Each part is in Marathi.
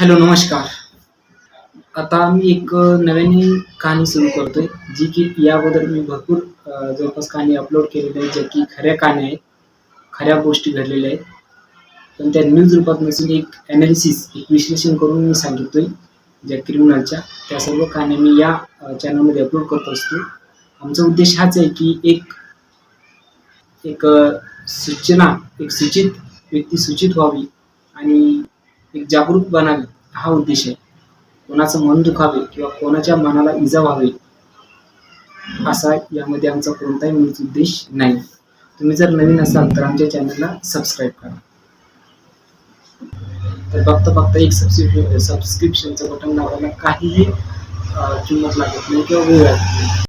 हॅलो नमस्कार. आता मी एक नव्याने कहाणी सुरू करतोय जी की याबद्दल मी भरपूर जवळपास कहाणी अपलोड केलेल्या आहेत ज्या की खऱ्या कहाणी आहेत खऱ्या गोष्टी घडलेल्या आहेत. पण त्या न्यूज रूपात नसून एक ॲनालिसिस एक विश्लेषण करून मी सांगितोय ज्या क्रिमिनलच्या त्या सर्व कहाण्या मी या चॅनलमध्ये अपलोड करत असतो. आमचा उद्देश हाच आहे की एक एक सूचना एक सूचित व्यक्ती सूचित व्हावी आणि एक जागरूक बनावी. हा उद्देश आहे. कोणाचं मन दुखावे किंवा कोणाच्या मनाला इजा व्हावी असा यामध्ये आमचा कोणताही मूळ उद्देश नाही. तुम्ही जर नवीन असाल तर आमच्या चॅनलला सबस्क्राईब करा. तर बघता बघता एक सबस्क्रिप्शन सबस्क्रिप्शनचं बटन लावायला काहीही किंमत लागत नाही किंवा वेळ लागत नाही.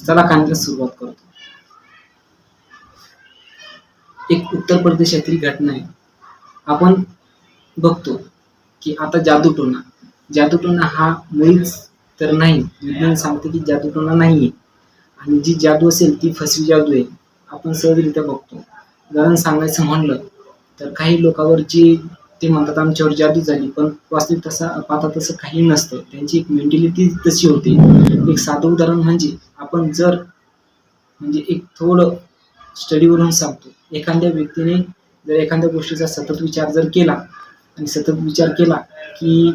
चला कहाणीला सुरुवात करतो. एक उत्तर प्रदेशातील घटना आहे. आपण बघतो की आता जादूटोना जादूटोना हा मुळीच तर नाही. विज्ञान सांगते की जादूटोना नाही आहे आणि जी जादू असेल ती फसवी जादू आहे. आपण सहजरित्या बघतो. उदाहरण सांगायचं म्हणलं तर काही लोकांवर जी ते म्हणतात आमच्यावर जादू झाली पण वास्तविक तसा पाहता तसं काही नसतं. त्यांची एक मेंटॅलिटी तशी होती. एक साधं उदाहरण म्हणजे आपण जर म्हणजे एक थोडं स्टडीवरून सांगतो. एखाद्या व्यक्तीने जर एखाद्या गोष्टीचा सतत विचार जर केला आणि सतत विचार केला की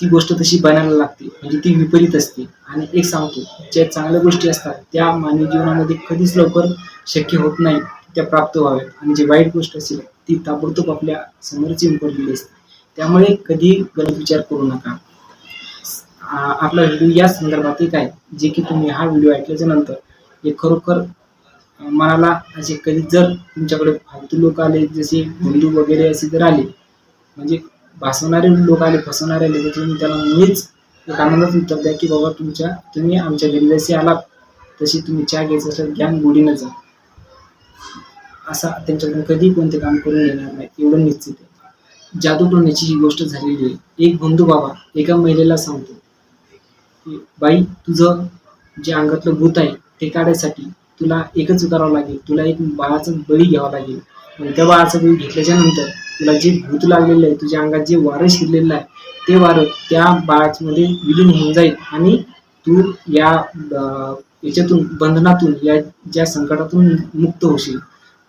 ती गोष्ट तशी बनायला लागते म्हणजे ती विपरीत असते. आणि एक सांगतो ज्या चांगल्या गोष्टी असतात त्या मानवी जीवनामध्ये कधीच लवकर शक्य होत नाही त्या प्राप्त व्हाव्यात. आणि जे वाईट गोष्ट असेल ती ताबडतोब आपल्या समोरच येऊन पडलेली असते. त्यामुळे कधी गलत विचार करू नका. आपला व्हिडिओ या संदर्भात एक आहे जे की तुम्ही हा व्हिडिओ ऐकल्याच्या नंतर हे खरोखर मनाला असे कधी जर तुमच्याकडे फालतू लोक आले जसे हिंदू वगैरे असे जर आले म्हणजे भासवणारे लोक आले फसवणारे आले तर तुम्ही त्याला मुळीच एक आनंदात उत्तर द्या की बाबा तुमच्या तुम्ही आमच्या घरी जसे आलात तशी तुम्ही चहा घ्यायचं असेल ज्ञान गोडीनं जा. असा त्यांच्याकडून कधी कोणते काम करून येणार नाही एवढं निश्चित आहे. जादू टोण्याची ही गोष्ट झालेली आहे एक बंधू बाबा एका महिलेला सांगतो की बाई तुझं जे अंगातलं भूत आहे ते काढायसाठी तुला एकच करावं लागेल तुला एक बाळाचा बळी घ्यावा लागेल. आणि त्या बाळाचा बळी घेतल्याच्या नंतर तुला जे भूत लागलेलं आहे तुझ्या अंगात जे वारं शिरलेलं आहे ते वारं त्या बाळामध्ये विलीन होऊन जाईल आणि तू या याच्यातून बंधनातून या ज्या संकटातून मुक्त होशील.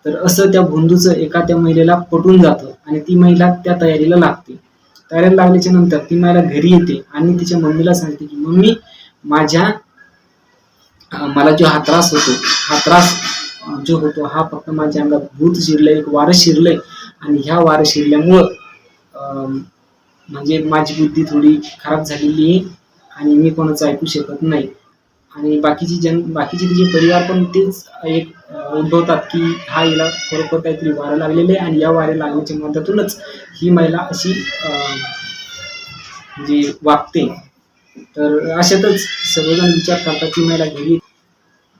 तर असं त्या भोंदूचं एका त्या महिलेला पटून जातं आणि ती महिला त्या तयारीला लागते. तयारीला लागल्याच्या नंतर ती महिला घरी येते आणि तिच्या मम्मीला सांगते की मम्मी माझ्या मला जो हा त्रास होतो हा त्रास जो होतो हा फक्त माझ्या अंगात भूत शिरलंय एक वारं शिरलंय आणि ह्या वारं शिरल्यामुळं म्हणजे माझी बुद्धी थोडी खराब झालेली आहे आणि मी कोणाचं ऐकू शकत नाही. आणि बाकीची जन बाकीचे तिचे परिवार पण तेच एक उद्भवतात की हा हिला खरोखर काहीतरी वारं लागलेले आहे आणि या वाऱ्या लागण्याच्या मदतूनच ही महिला अशी जी वागते. तर अशातच सर्वजण विचार करतात की महिला घरी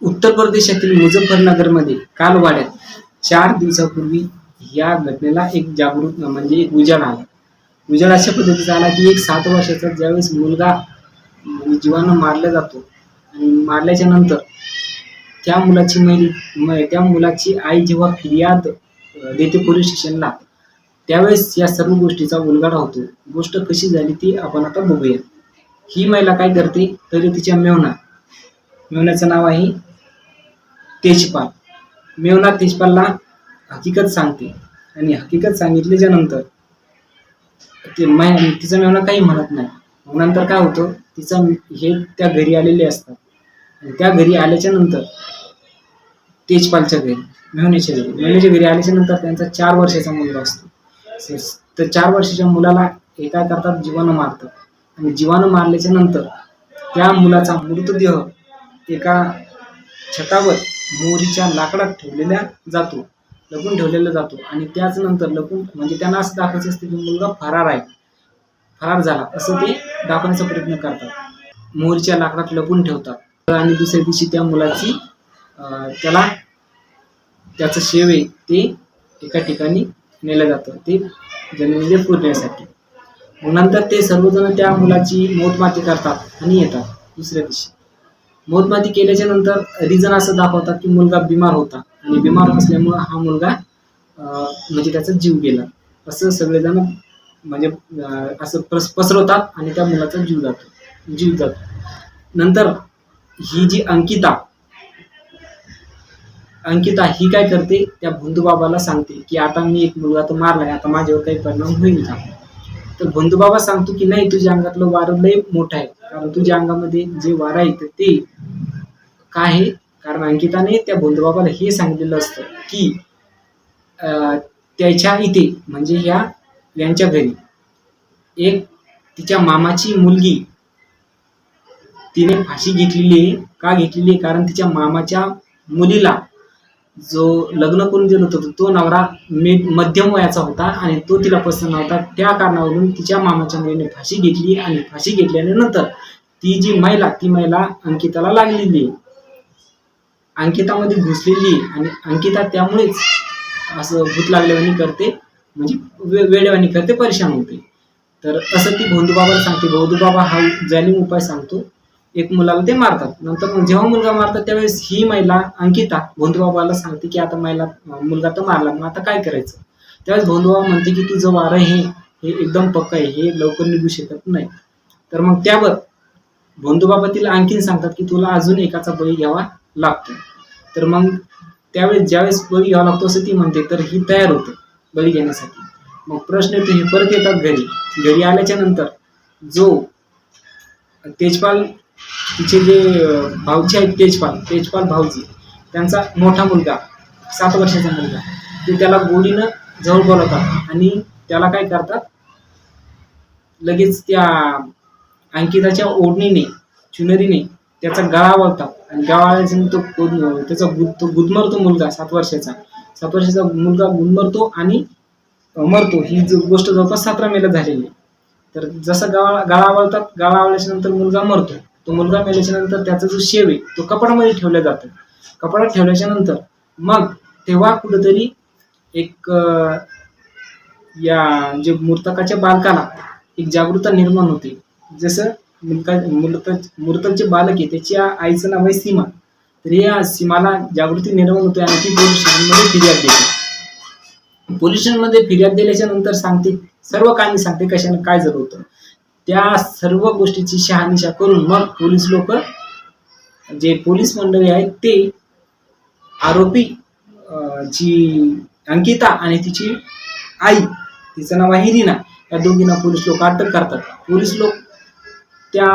उत्तर प्रदेशातील मुझफ्फरनगरमध्ये काल वाड्यात चार दिवसापूर्वी या घटनेला एक जागृत म्हणजे एक उजाड आला. उजाड अशा पद्धतीचा आला की एक सात वर्षाचा ज्यावेळेस मुलगा म्हणजे जीवानं मारला जातो आणि मारल्याच्या नंतर त्या मुलाची मैल त्या मुलाची आई जेव्हा फिर्याद देते पोलीस स्टेशनला त्यावेळेस या सर्व गोष्टीचा उलगडा होतो. गोष्ट कशी झाली ती आपण आता बघूया. ही महिला काय करते तरी तिच्या मेवना मेवण्याचं नाव आहे तेजपाल. मेवना तेजपालला हकीकत सांगते आणि हकीकत सांगितल्याच्या नंतर ते मै तिचं मेवना काही म्हणत नाही. मग नंतर काय होतं तिचा हे त्या घरी आलेले असतात. त्या घरी आल्याच्यानंतर तेजपालच्या घरी मेहुण्याच्या घरी. मेहुण्याच्या घरी आल्याच्यानंतर त्यांचा चार वर्षाचा मुलगा असतो. तर चार वर्षाच्या मुलाला हे काय करतात? जीवानं मारतात. आणि जीवाणू मारल्याच्या नंतर त्या मुलाचा मृतदेह एका छतावर मोरीच्या लाकडात ठेवलेल्या जातो लपून ठेवलेला जातो. आणि त्याच नंतर लपून म्हणजे त्यांना असं दाखवायचं असतं की मुलगा फरार आहे. फरार झाला. असं ते दाखवण्याचा प्रयत्न करतात. मोरीच्या लाकडात लपून ठेवतात. आणि दुसऱ्या दिवशी त्या मुलाची अं, त्याला त्याचं शेव आहे ते एका ठिकाणी नेलं जातं ते जमिनीमध्ये पुरण्यासाठी. मग नंतर ते सर्वजण त्या मुलाची मोतमाती करतात आणि येतात दुसऱ्या दिवशी. मोतमाती केल्याच्यानंतर रिझन असं दाखवतात की मुलगा बिमार होता आणि बिमार असल्यामुळं हा मुलगा अं, म्हणजे त्याचा जीव गेला. असं सगळेजण म्हणजे असं पसरवतात आणि त्या मुलाचा जीव जातो जीव जातो. नंतर ही जी अंकिता अंकिता ही काय करते त्या भोंदूबाबाला सांगते की आता मी एक मुलगा तर मारलाय आता माझ्यावर काही परिणाम होईल का? तर भोंदूबाबा सांगतो की नाही तुझ्या अंगातलं वारं लय मोठं आहे. कारण तुझ्या अंगामध्ये जे वारं येतं ते काय आहे? कारण अंकिताने त्या भोंदूबाबाला हे सांगितलेलं असतं की त्याच्या इथे म्हणजे ह्या यांच्या घरी एक तिच्या मामाची मुलगी तिने फाशी घेतलेली आहे. का घेतलेली आहे? कारण तिच्या मामाच्या मुलीला जो लग्न करून दिलं होतं तो नवरा मे मध्यम वयाचा होता आणि तो तिला पसंत नव्हता. त्या कारणावरून तिच्या मामाच्या मुलीने फाशी घेतली आणि फाशी घेतल्यानंतर ती जी महिला ती महिला अंकिताला लागलेली आहे. अंकितामध्ये घुसलेली आहे आणि अंकिता त्यामुळेच असं भूत लागल्यावानी करते म्हणजे वे करते परेशान होते. तर असं ती भोंदूबाबाला सांगते. भोंदूबाबा हा जालिम उपाय सांगतो. एक मुलाला ते मारतात. नंतर मग जेव्हा मुलगा मारतात त्यावेळेस ही महिला अंकिता भोंदूबाबाला सांगते की आता महिला मुलगा तर मारला मग आता काय करायचं? त्यावेळेस भोंदूबाबा म्हणते की तुझं वारं हे हे एकदम पक्क आहे हे लवकर निघू शकत नाही. तर मग त्यावर भोंदूबाबा तिला आणखीन सांगतात की तुला अजून एकाचा बळी घ्यावा लागतो. तर मग त्यावेळेस ज्यावेळेस बळी घ्यावा लागतो असं ती म्हणते तर ही तयार होते बळी घेण्यासाठी. मग प्रश्न येतो हे परत येतात घरी. घरी आल्याच्यानंतर जो तेजपाल तिचे जे भाऊजी आहेत तेजपाल तेजपाल भाऊजी त्यांचा मोठा मुलगा सात वर्षाचा मुलगा ते त्याला गोळीनं जवळ बोलवतात आणि त्याला काय करतात? लगेच त्या अंकिताच्या ओढणीने चुनरीने त्याचा गळा वळतात आणि गळा तो त्याचा तो गुदमरतो मुलगा सात वर्षाचा. सात वर्षाचा मुलगा गुदमरतो आणि मरतो. ही गोष्ट जवळपास सतरा मेला झालेली आहे. तर जसं गळा गळा वळतात गळा आवळल्याच्या नंतर मुलगा मरतो. तो मुलगा मेल्याच्या नंतर त्याचा जो शेव आहे तो कपाडामध्ये ठेवला जातो. कपाडात ठेवल्याच्या नंतर मग तेव्हा कुठंतरी एक या जे मृतकाच्या बालकाला एक जागृतता निर्माण होते. जसं मुलगा मृत मृतक जे बालक आहे त्याच्या आईचं नाव आहे सीमा. तर या सीमाला जागृती निर्माण होते आणि ती पोलीस स्टेशनमध्ये फिर्याद देते. पोलीस स्टेशनमध्ये फिर्याद दिल्याच्या नंतर सांगते सर्व काही सांगते कशाने काय झालं होतं. त्या सर्व गोष्टीची शहानिशा करून मग पोलीस लोक जे पोलीस मंडळी आहेत ते आरोपी जी अंकिता आणि तिची आई तिचं नाव आहे रीना या दोघींना पोलीस लोक अटक करतात. पोलीस लोक त्या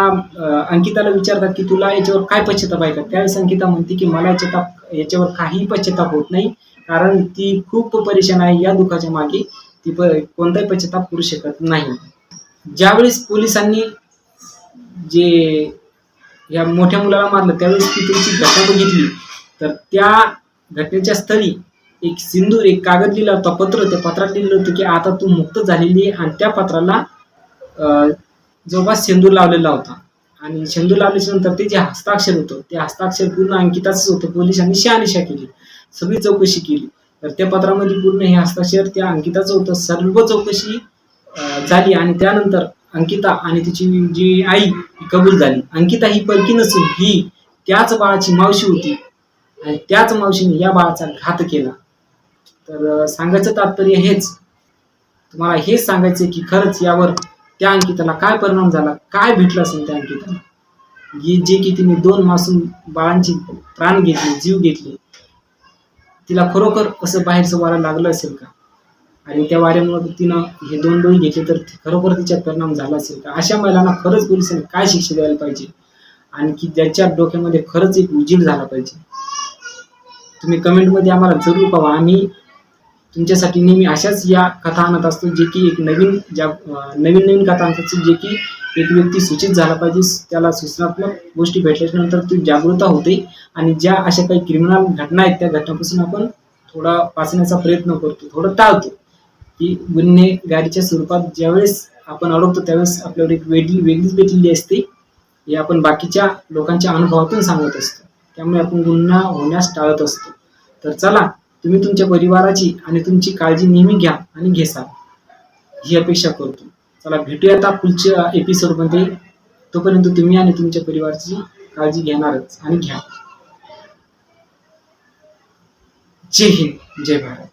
अंकिताला विचारतात की तुला याच्यावर काय पश्चाताप आहे का? त्यावेळेस अंकिता म्हणते की मला याच्याताप याच्यावर काही पश्चाताप होत नाही कारण ती खूप परेशान आहे या दुःखाच्या मागे ती प कोणताही पश्चाताप करू शकत नाही. ज्यावेळेस पोलिसांनी जे या मोठ्या मुलाला मारलं त्यावेळेस ती त्यांची घटना बघितली. तर त्या घटनेच्या स्थळी एक सिंदूर एक कागद लिहिला होता पत्र त्या पत्रात लिहिलं होतं की आता तू मुक्त झालेली आहे आणि त्या पत्राला जवळपास शेंदूर लावलेला होता. आणि शेंदूर लावल्याच्या नंतर ते जे हस्ताक्षर होतं ते हस्ताक्षर पूर्ण अंकिताच होतं. पोलिसांनी शहानिशा केली. सगळी चौकशी केली. तर त्या पत्रामध्ये पूर्ण हे हस्ताक्षर त्या अंकिताचं होतं. सर्व चौकशी झाली आणि त्यानंतर अंकिता आणि तिची जी आई कबूल झाली. अंकिता ही परकी नसून ही त्याच बाळाची मावशी होती. आणि त्याच मावशीने या बाळाचा घात केला. तर सांगायचं तात्पर्य हेच. तुम्हाला हेच सांगायचं की खरंच यावर त्या अंकिताला काय परिणाम झाला? काय भेटलं असेल त्या अंकिताला? जे की तिने दोन मासूम बाळांची प्राण घेतले जीव घेतले. तिला खरोखर असं बाहेरचं वारा लागलं असेल का? आणि त्या वाऱ्यामुळे तिनं हे दोन दोन घेतले तर खरोखर तिच्यात परिणाम झाला असेल का? अशा महिलांना खरंच पोलिसांनी काय शिक्षा द्यायला पाहिजे? आणखी ज्याच्या डोक्यामध्ये खरंच एक उजीड झाला पाहिजे? तुम्ही कमेंटमध्ये आम्हाला जरूर कळवा. आम्ही तुमच्यासाठी नेहमी अशाच या कथा आणत असतो जे की एक नवीन ज्या नवीन नवीन कथा आणत असतो जे की एक व्यक्ती सूचित झाला पाहिजे. त्याला सूचनात्मक गोष्टी भेटल्यानंतर ती जागृता होते आणि ज्या अशा काही क्रिमिनल घटना आहेत त्या घटनापासून आपण थोडा वाचण्याचा प्रयत्न करतो थोडं टाळतो. की गुन्हेगारीच्या स्वरूपात ज्यावेळेस आपण अडकतो त्यावेळेस आपल्यावर एक वेगळी वेगळीच भेटलेली असते. हे आपण बाकीच्या लोकांच्या अनुभवातून सांगत असतो. त्यामुळे आपण गुन्हा होण्यास टाळत असतो. तर चला तुम्ही तुमच्या परिवाराची आणि तुमची काळजी नेहमी घ्या आणि घेसाल ही अपेक्षा करतो. चला भेटूया आता पुढच्या एपिसोडमध्ये तोपर्यंत तुम्ही आणि तुमच्या परिवाराची काळजी घेणारच आणि घ्या. जय हिंद जय भारत.